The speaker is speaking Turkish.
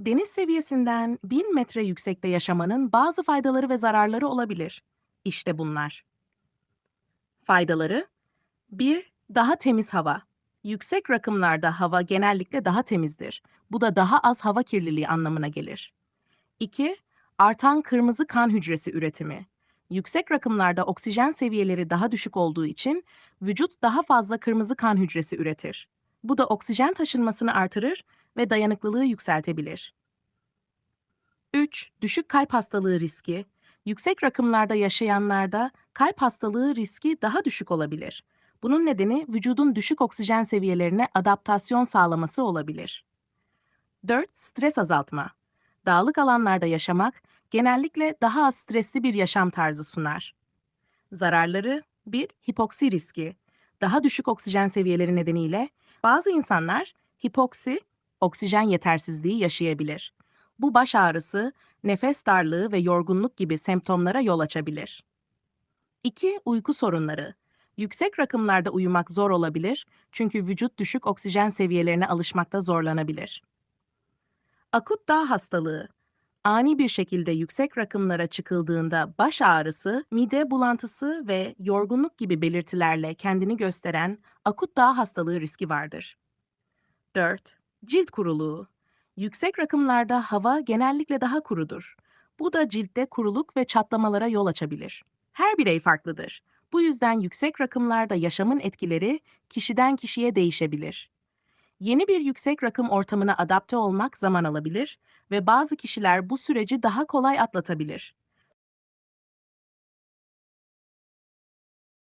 Deniz seviyesinden 1000 metre yüksekte yaşamanın bazı faydaları ve zararları olabilir. İşte bunlar. Faydaları 1. Daha temiz hava. Yüksek rakımlarda hava genellikle daha temizdir. Bu da daha az hava kirliliği anlamına gelir. 2. Artan kırmızı kan hücresi üretimi. Yüksek rakımlarda oksijen seviyeleri daha düşük olduğu için vücut daha fazla kırmızı kan hücresi üretir. Bu da oksijen taşınmasını artırır ve dayanıklılığı yükseltebilir. 3. Düşük kalp hastalığı riski. Yüksek rakımlarda yaşayanlarda kalp hastalığı riski daha düşük olabilir. Bunun nedeni vücudun düşük oksijen seviyelerine adaptasyon sağlaması olabilir. 4. Stres azaltma. Dağlık alanlarda yaşamak genellikle daha az stresli bir yaşam tarzı sunar. Zararları 1. Hipoksi riski. Daha düşük oksijen seviyeleri nedeniyle bazı insanlar hipoksi, oksijen yetersizliği yaşayabilir. Bu baş ağrısı, nefes darlığı ve yorgunluk gibi semptomlara yol açabilir. 2. Uyku sorunları. Yüksek rakımlarda uyumak zor olabilir çünkü vücut düşük oksijen seviyelerine alışmakta zorlanabilir. Akut dağ hastalığı. Ani bir şekilde yüksek rakımlara çıkıldığında baş ağrısı, mide bulantısı ve yorgunluk gibi belirtilerle kendini gösteren akut dağ hastalığı riski vardır. 4. Cilt kuruluğu. Yüksek rakımlarda hava genellikle daha kurudur. Bu da ciltte kuruluk ve çatlamalara yol açabilir. Her birey farklıdır. Bu yüzden yüksek rakımlarda yaşamın etkileri kişiden kişiye değişebilir. Yeni bir yüksek rakım ortamına adapte olmak zaman alabilir ve bazı kişiler bu süreci daha kolay atlatabilir.